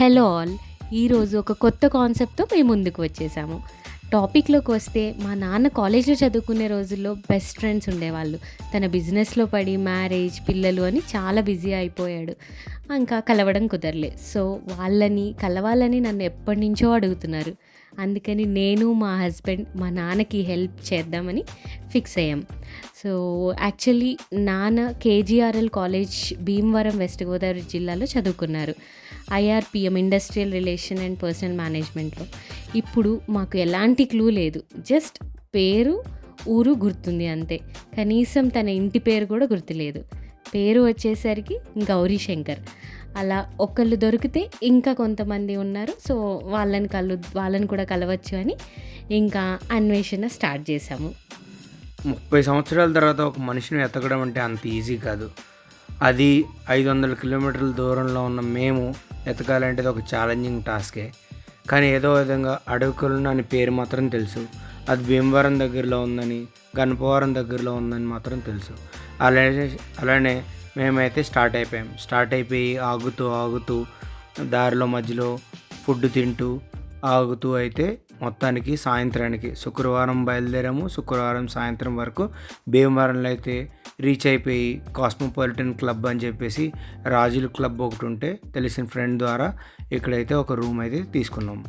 Hello all. ఈరోజు ఒక కొత్త కాన్సెప్ట్తో మేము ముందుకు వచ్చేసాము. టాపిక్లోకి వస్తే మా నాన్న కాలేజ్లో చదువుకునే రోజుల్లో బెస్ట్ ఫ్రెండ్స్ ఉండేవాళ్ళు. తన బిజినెస్లో పడి మ్యారేజ్ పిల్లలు అని చాలా బిజీ అయిపోయాడు. ఇంకా కలవడం కుదరలే. సో వాళ్ళని కలవాలని నన్ను ఎప్పటి నుంచో అడుగుతున్నారు. అందుకని నేను మా హస్బెండ్ మా నాన్నకి హెల్ప్ చేద్దామని ఫిక్స్ అయ్యాం. సో యాక్చువల్లీ నాన్న KGRL college Bhimavaram west Godavari జిల్లాలో చదువుకున్నారు. IRPM industrial relation and personnel మేనేజ్మెంట్లో. ఇప్పుడు మాకు ఎలాంటి క్లూ లేదు. జస్ట్ పేరు ఊరు గుర్తుంది అంతే. కనీసం తన ఇంటి పేరు కూడా గుర్తులేదు. పేరు వచ్చేసరికి గౌరీ శంకర్ అలా ఒకళ్ళు దొరికితే ఇంకా కొంతమంది ఉన్నారు. సో వాళ్ళని కలు వాళ్ళని కూడా కలవచ్చు అని ఇంకా అన్వేషణ స్టార్ట్ చేసాము ముప్పై సంవత్సరాల తర్వాత ఒక మనిషిని ఎతకడం అంటే అంత ఈజీ కాదు. అది ఐదు వందల కిలోమీటర్ల దూరంలో ఉన్న మేము ఎతకాలంటే అది ఒక ఛాలెంజింగ్ టాస్కే. కానీ ఏదో విధంగా అడవికులను అని పేరు మాత్రం తెలుసు. అది భీమవరం దగ్గరలో ఉందని గణపవరం దగ్గరలో ఉందని మాత్రం తెలుసు. అలానే అలానే మేమైతే స్టార్ట్ అయిపోయాం. స్టార్ట్ అయిపోయి ఆగుతూ ఆగుతూ దారిలో మధ్యలో ఫుడ్ తింటూ ఆగుతూ అయితే మొత్తానికి సాయంత్రానికి శుక్రవారం బయలుదేరాము. శుక్రవారం సాయంత్రం వరకు భీమవరంలో అయితే రీచ్ అయిపోయి కాస్మోపాలిటన్ క్లబ్ అని చెప్పేసి రాజుల క్లబ్ ఒకటి ఉంటే తెలిసిన ఫ్రెండ్ ద్వారా ఇక్కడైతే ఒక రూమ్ అయితే తీసుకున్నాము.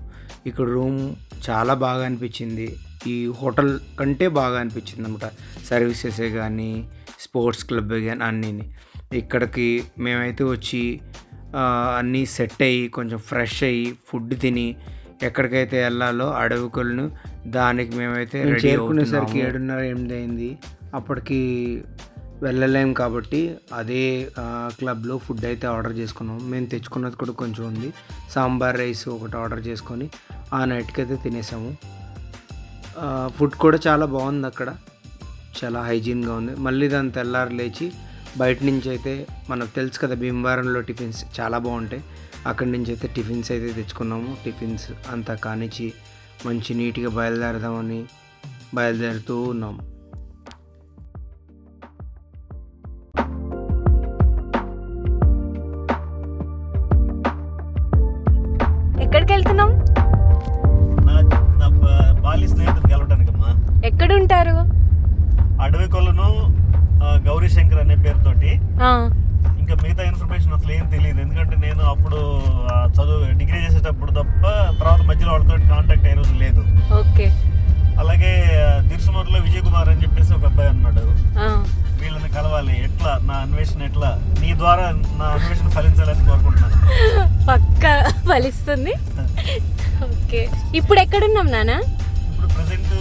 ఇక్కడ రూమ్ చాలా బాగా అనిపించింది. ఈ హోటల్ కంటే బాగా అనిపించింది అనమాట సర్వీసెస్ కానీ స్పోర్ట్స్ క్లబ్ కానీ అన్నీ ఇక్కడికి మేమైతే వచ్చి అన్నీ సెట్ అయ్యి కొంచెం ఫ్రెష్ అయ్యి ఫుడ్ తిని ఎక్కడికైతే వెళ్ళాలో అడవికులను దానికి మేమైతే చేరుకునేసరికి ఏడున్నర ఎనిమిది అయింది అప్పటికి వెళ్ళలేం కాబట్టి అదే క్లబ్లో ఫుడ్ అయితే ఆర్డర్ చేసుకున్నాం మేము తెచ్చుకున్నది కూడా కొంచెం ఉంది. సాంబార్ రైస్ ఒకటి ఆర్డర్ చేసుకొని ఆ నైట్కి అయితే తినేసాము. ఫుడ్ కూడా చాలా బాగుంది అక్కడ. చాలా హైజీన్గా ఉంది. మళ్ళీ దాని తెల్లారి లేచి బయట నుంచి అయితే మనకు తెలుసు కదా భీమవరంలో టిఫిన్స్ చాలా బాగుంటాయి. అక్కడి నుంచి అయితే టిఫిన్స్ అయితే తెచ్చుకున్నాము. టిఫిన్స్ అంతా కానిచ్చి మంచి నీట్గా బయలుదేరదామని బయలుదేరుతూ ఉన్నాము. ద్వారా నా అన్వేషణ ఫలించాలని కోరుకుంటున్నాను. పక్క ఫలిస్తుంది. ఓకే. ఇప్పుడు ఎక్కడున్నాం నాన్న ఇప్పుడు ప్రజెంట్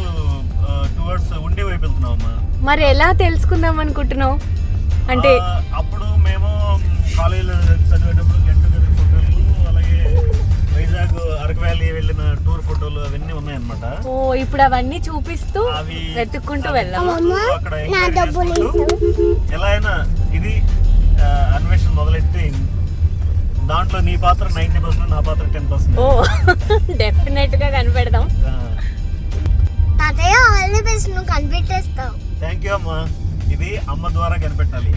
టువర్డ్స్ ఉండే వైపు వెళ్తున్నామమ్మా మరి ఎలా తెలుసుకుందాం అనుకుంటున్నావు? అంటే అప్పుడు మేము కాలేజీలో చదివేటప్పుడు గెట్ టుగెదర్ ఫోటోలు అలాగే వైజాగ్ అరకు వ్యాలీ వెళ్ళిన టూర్ ఫోటోలు అవన్నీ ఉన్నాయన్నమాట. ఓ ఇప్పుడు అవన్నీ చూపిస్తూ అవి వెతుక్కుంటూ వెళ్దాం అక్కడ మొదలెట్టి దాంట్లో నీ పాత్ర నైన్టీ పర్సెంట్ నా పాత్ర టెన్ పర్సెంట్. ఓ డెఫినెట్గా కనిపెడదాం. తాతయ్య ఆల్ ది బెస్ట్ నువ్వు కనిపెట్టేస్తావు. థ్యాంక్ యూ అమ్మా. ఇది అమ్మ ద్వారా కనిపెట్టాలి.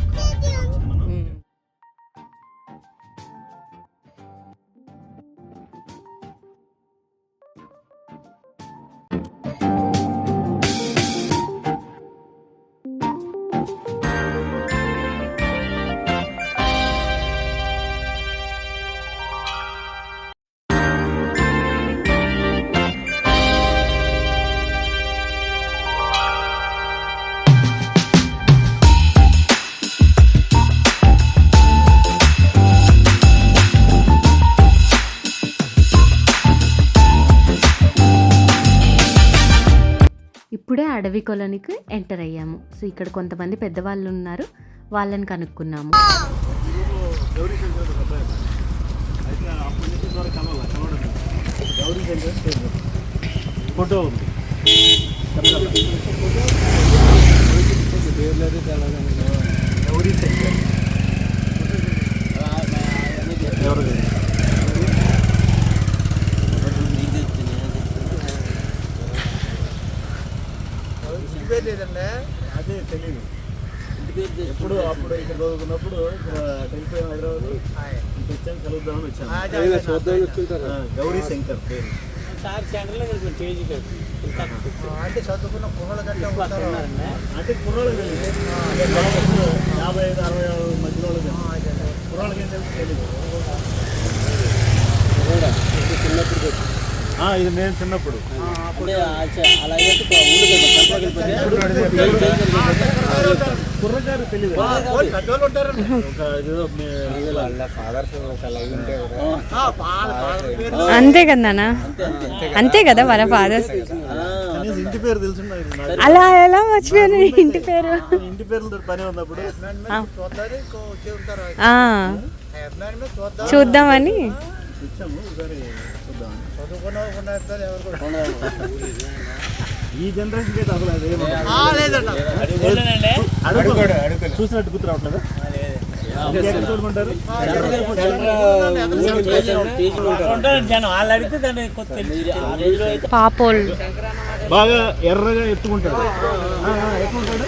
అడవి కొలనికి ఎంటర్ అయ్యాము. సో ఇక్కడ కొంతమంది పెద్దవాళ్ళు ఉన్నారు. వాళ్ళని కనుక్కున్నాము. ఫోటో ఉంది ఎవరు అదే తెలియదు ఎప్పుడు అప్పుడు ఇక్కడ చదువుకున్నప్పుడు ఇక్కడ వెళ్ళిపోయాం హైదరాబాద్ ఇటు వచ్చాం కలుద్దామని వచ్చాను గౌరీ శంకర్ పేరు. అంటే కుర్రోళ్ళు తెలియదు యాభై ఐదు అరవై మధ్యలో వాళ్ళకి తెలుసు. కుర్రోళ్ళకి ఏం తెలుసు? తెలియదు ఆ, ఇది నేను చిన్నప్పుడు. కుర్రగారు తెలియదు ఒక ఏదో మే- అంతే కదా అంతే కదా? వాళ్ళ ఫాదర్స్ ఇంటి పేరు తెలుసు అలా ఎలా మర్చిపోయాను ఇంటి పేరు? ఇంటి పేర్లతో పని ఉన్నప్పుడు. ఆ. చూద్దామని? ఇచ్చాము ఒకసారి చూద్దాం. ఈ జనరేషన్ అసలు అది అడుగు- చూసినట్టు గుర్తు రావట్లేదా? పాపోల్. బాగా ఎర్రగా ఎత్తుకుంటాడు ఎత్తుకుంటాడు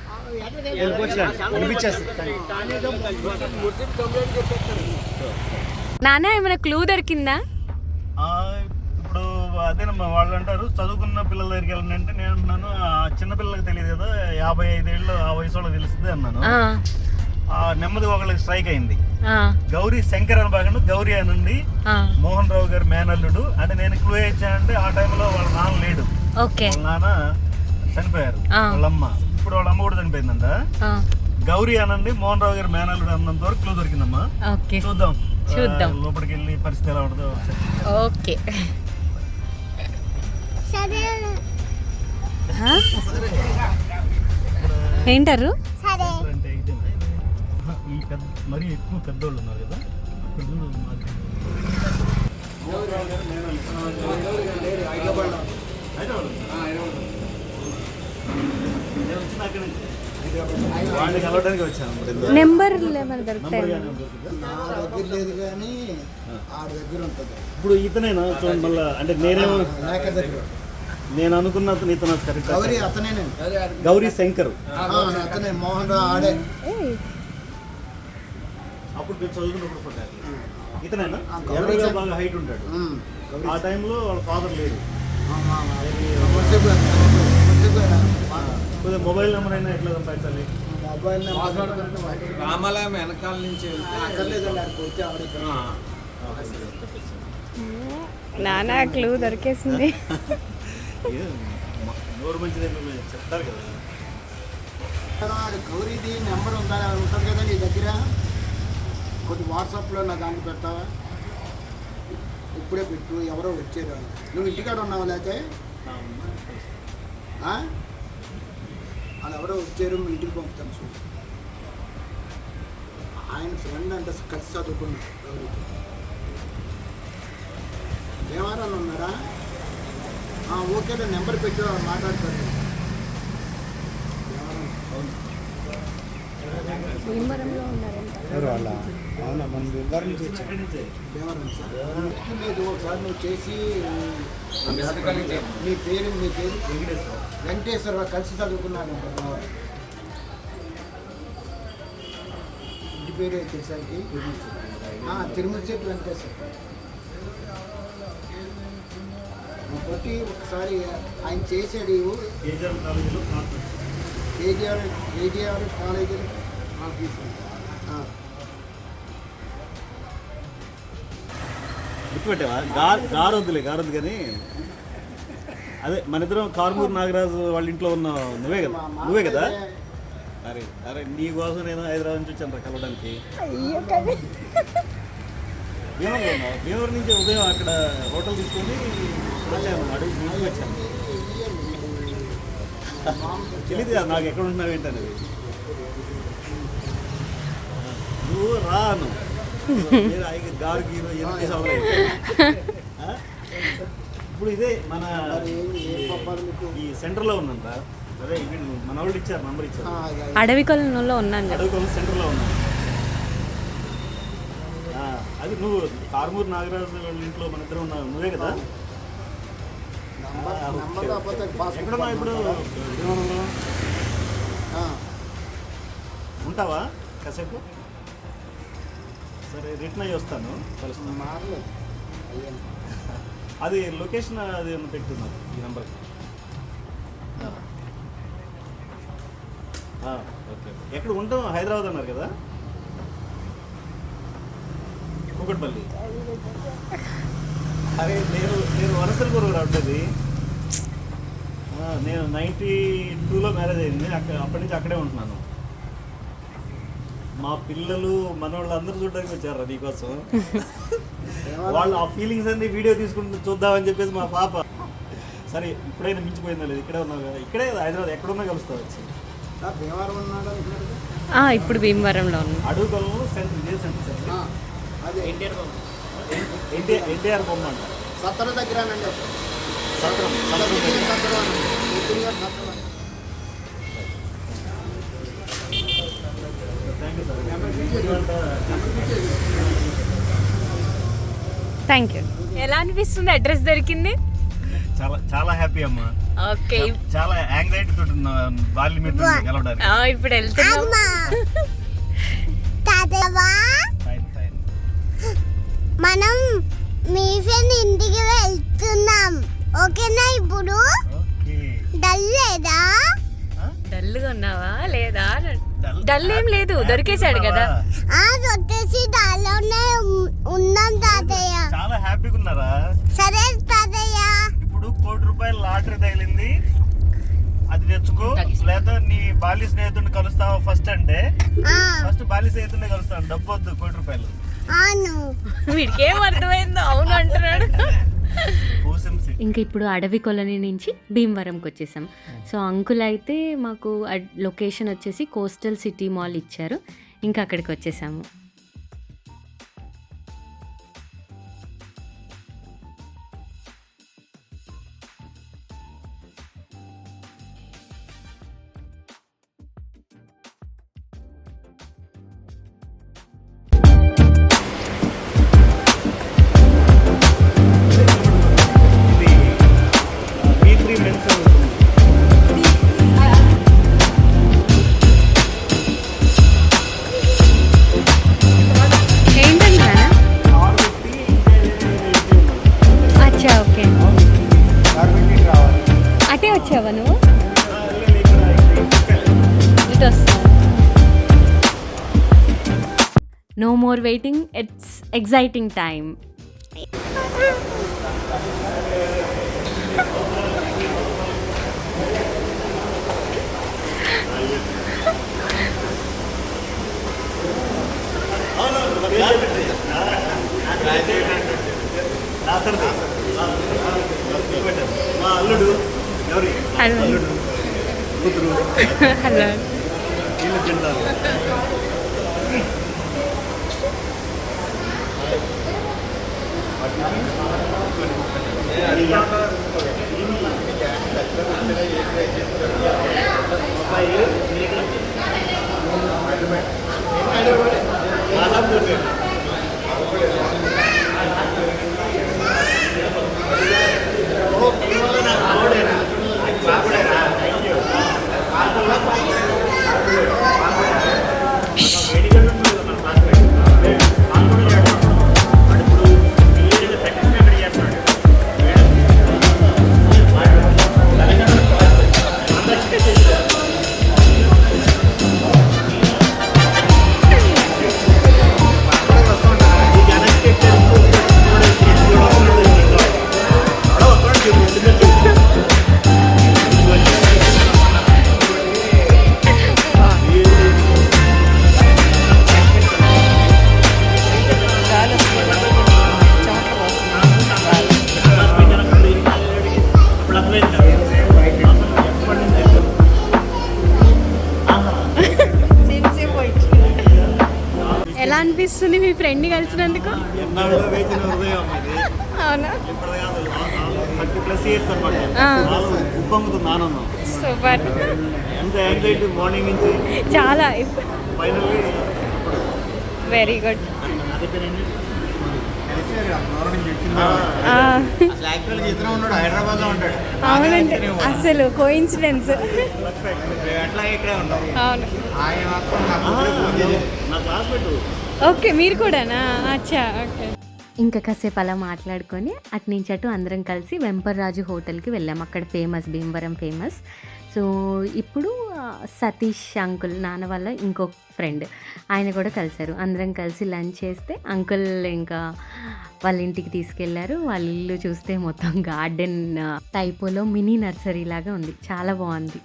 నాన్న ఏమైనా క్లూ దొరికిందా? ఇప్పుడు అదేనమ్మా వాళ్ళు అంటారు చదువుకున్న పిల్లల దగ్గరికి వెళ్ళండి అంటే నేను అంటున్నాను ఆ చిన్న పిల్లలకి తెలియదు కదా యాభై ఐదేళ్ళు ఆ వయసు వాళ్ళకి తెలుస్తుంది అన్నాను. నెమ్మది ఒకళ్ళకి స్ట్రైక్ అయింది. గౌరీ శంకర్ అని బాగా గౌరీ అనండి. మోహన్ రావు గారి మేనల్లుడు. అంటే నేను క్లూ ఇచ్చానంటే ఆ టైంలో వాళ్ళ నాన్న లేడు. వాళ్ళ నాన్న చనిపోయారు. వాళ్ళమ్మ. ఇప్పుడు వాళ్ళ అమ్మ కూడా చనిపోయిందంట. ఆ, గౌరీ అనండి మోహన్ రావు గారి మేనల్లుడు అన్నంత వరకు క్లూ దొరికిందమ్మా. ఓకే. చూద్దాం. చూద్దాం. లోపలికి వెళ్ళి పరిస్థితి ఎలా ఉంటుందో ఓకే? ఏంటారు? మరీ ఎక్కువ పెద్దోళ్ళు ఉన్నారు కదా. మాది. హైదరాబాద్. నెంబర్ ఏమైనా దొరుకుతాయి నంబర్ గానీ దొరికిందా? నా దగ్గర లేదు కానీ ఆడ దగ్గర ఉంటుంది ఇప్పుడు ఇతనేనా చూడండి మళ్ళా అంటే నేనేమో దగ్గర నేను అనుకున్న అతను ఇతను కరెక్ట్ గౌరీ అతనేనండి గౌరీ శంకర్ ఆ, అతనే మోహన్ రావు ఆడే అప్పుడు నేను చదువుకున్నప్పుడు ఇతనేనా శంకర్. బాగా హైట్ ఉంటాడు ఆ టైంలో వాళ్ళ ఫాదర్ లేడు ఆ, మా, మా, మున్సిపల్ గారు, మున్సిపల్ గారు. కొద్దిగా మొబైల్ నెంబర్ అయినా ఎట్లా సంపాదించాలి మొబైల్ నెంబర్ రామాలయం వెనకాల నుంచి. నానా క్లూ దొరికేసింది. నోరు మంచిది చెప్తారు కదా. గౌరీది నెంబర్ ఉందా ఉంటుంది కదా నీ దగ్గర? కొద్ది వాట్సాప్లో నా దాన్ని పెడతావా? ఇప్పుడే పెట్టు ఎవరో వచ్చారు నువ్వు ఇంటికాడ ఉన్నావా లేకపోతే? వాళ్ళు ఎవరో వచ్చారు మీ ఇంటికి పంపుతాను చూడు. ఆయన ఫ్రెండ్ అంటే కలిసి చదువుకున్నాడు గౌరీతో ఏమారని ఉన్నారా? ఆ, ఓకే నెంబర్ పెట్టి మాట్లాడతారు ఒకసారి నువ్వు చేసి మీ పేరు మీ పేరు? వెంకటేశ్వర కలిసి చదువుకున్నాను. ఇంటి పేరు వచ్చేసరికి ఆ, తిరుమల చెట్టు వెంకటేశ్వర. బట్టి ఒకసారి ఆయన చేసాడు కేజీఆర్ కేజీఆర్ కేజీఆర్ కాలేజీలో ఆ, గుర్తుపెట్టావా? గార్ గారు వద్దులే గారు వద్దు కానీ అదే మన ఇద్దరం కార్మూర్ నాగరాజు వాళ్ళ ఇంట్లో ఉన్న నువ్వే కదా నువ్వే కదా అరే అరే నీ కోసం నేను హైదరాబాద్ నుంచి వచ్చాను రా కలవడానికి భీమవరం నుంచి ఉదయం అక్కడ హోటల్ తీసుకొని వచ్చాను అడుగు ఇంటికి వచ్చాను తెలియదు కదా నాకు ఎక్కడ ఉన్నావు ఏంటనేది నువ్వు రాను గారు గీరు చదవలేదు ఆ? ఇప్పుడు ఇదే మన ఈ సెంటర్లో ఉందంట. అదే మన వాళ్ళు ఇచ్చారు నంబర్ ఇచ్చారు. అడవి కొలంలో ఉన్నాను కదా. అడుగుకొని సెంటర్లో ఉన్నాను ఆ, అది నువ్వు కారుమూరు నాగరాజు వాళ్ళ ఇంట్లో మన ఇద్దరు ఉన్నావు నువ్వే కదా? ఎక్కడున్నావు ఇప్పుడు? ఉంటావా కాసేపు? సరే రిటర్న్ అయ్యి వస్తాను. కలుస్తాను మారలేదు. అది లొకేషన్ అది పెట్టున్నారు ఈ నెంబర్కి ఓకే. ఎక్కడ ఉంటాం? హైదరాబాద్ అన్నారు కదా? కూకట్పల్లి. అరే నేను నేను వనసలపూర్ ఉండేది. నేను నైంటీ టూలో మ్యారేజ్ అయింది. అక్కడ అప్పటి నుంచి అక్కడే ఉంటున్నాను. మా పిల్లలు మనవాళ్ళు అందరూ చూడడానికి వచ్చారా నీకోసం. వాళ్ళు ఆ ఫీలింగ్స్ అన్ని వీడియో తీసుకుంటూ చూద్దామని చెప్పేసి మా పాప. సరే ఇప్పుడైనా మించిపోయిందా లేదు? ఇక్కడే ఉన్నావు కదా. ఇక్కడే హైదరాబాద్. ఎక్కడున్నా కలుస్తావు వచ్చి. భీమవరం ఉన్నాడు ఇప్పుడు భీమవరంలో ఉన్నాను అడుగుతాము సెంటర్ ఇదే సెంటర్ అదే. ఎన్టీఆర్ ఎన్టీఆర్ బొమ్మ అంట. సత్తర దగ్గర అండి. సత్రం సత్రం దగ్గర. సత్తరం సత్తరం thank you sir thank you ఎలా అనిపిస్తుంది అడ్రస్ దొరికింది? చాలా చాలా హ్యాపీ అమ్మా. ఓకే చాలా యాంగ్జైటీ తోటి బాల్య మిత్రులు కలవడానికి. ఇప్పుడు వెళ్తున్నాం. మనం మీ ఫ్రెండ్ ఇంటికి వెళ్తున్నాం. ఓకేనా ఇప్పుడు? డల్ లేదా? డల్గా ఉన్నావా? లేదా? డల్ ఏం లేదు. దొరికేశాడు కదా. ఆ వచ్చేసి దానిలోనే ఉం- ఉన్నాం తాతయ్య. చాలా హ్యాపీగా ఉన్నారా? సరే తాతయ్య. ఇప్పుడు కోటి రూపాయల లాటరీ తగిలింది. అది తెచ్చుకో. లేదా నీ బాల్య స్నేహితుడిని కలుస్తావా ఫస్ట్ అంటే? ఆ, ఫస్ట్ బాల్య స్నేహితుడిని కలుస్తాను. డబ్బు వద్దు కోటి రూపాయలు. అవును. వీడికి ఏం అర్థమైందో అవును అంటున్నాడు. ఇంకా ఇప్పుడు అడవి కాలనీ నుంచి భీమవరంకి వచ్చేసాం. సో అంకుల్ అయితే మాకు అడ్- లొకేషన్ వచ్చేసి కోస్టల్ సిటీ మాల్ ఇచ్చారు. ఇంకా అక్కడికి వచ్చేసాము. More waiting it's exciting time hello అల్లుడు ఆ. ఉప్పొంగుతుంది ఆనందం సూపర్. చాలా. Finally very good. అవునండి. అసలు కోయిన్సిడెన్స్ అవును. ఓకే మీరు కూడానా? అచ్చా ఓకే. ఇంకా కాసేపు అలా మాట్లాడుకొని అటు నుంచి అటు అందరం కలిసి వెంపర్రాజు హోటల్కి వెళ్ళాం. అక్కడ ఫేమస్ భీమవరం ఫేమస్. సో ఇప్పుడు సతీష్ అంకుల్ నాన్న వాళ్ళ ఇంకో ఫ్రెండ్ ఆయన కూడా కలిశారు. అందరం కలిసి లంచ్ చేస్తే అంకుల్ ఇంకా వాళ్ళ ఇంటికి తీసుకెళ్ళారు. వాళ్ళ ఇల్లు చూస్తే మొత్తం గార్డెన్ టైపోలో మినీ నర్సరీ లాగా ఉంది. చాలా బాగుంది.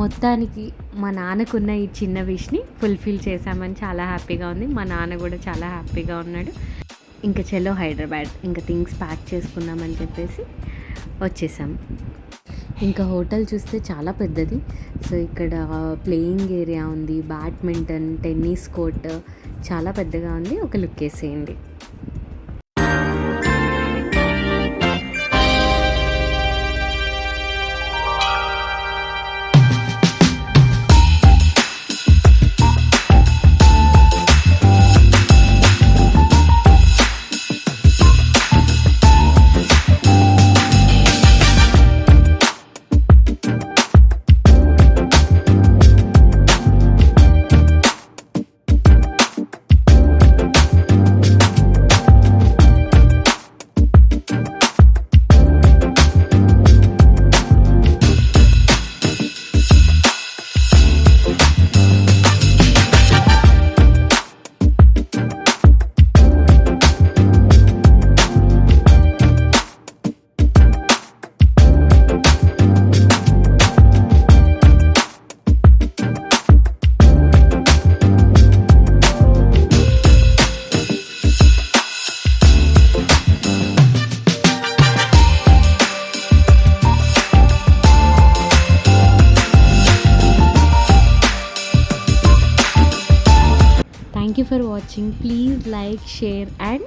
మొత్తానికి మా నాన్నకున్న ఈ చిన్న విష్ని ఫుల్ఫిల్ చేశామని చాలా హ్యాపీగా ఉంది. మా నాన్న కూడా చాలా హ్యాపీగా ఉన్నాడు. ఇంకా చలో హైదరాబాద్ ఇంకా థింగ్స్ ప్యాక్ చేసుకుందామని చెప్పేసి వచ్చేసాం. ఇంకా హోటల్ చూస్తే చాలా పెద్దది. సో ఇక్కడ ప్లేయింగ్ ఏరియా ఉంది బ్యాడ్మింటన్ టెన్నిస్ కోర్ట్ చాలా పెద్దగా ఉంది. ఒక లుక్ వేసేయండి. Watching. Please like, share and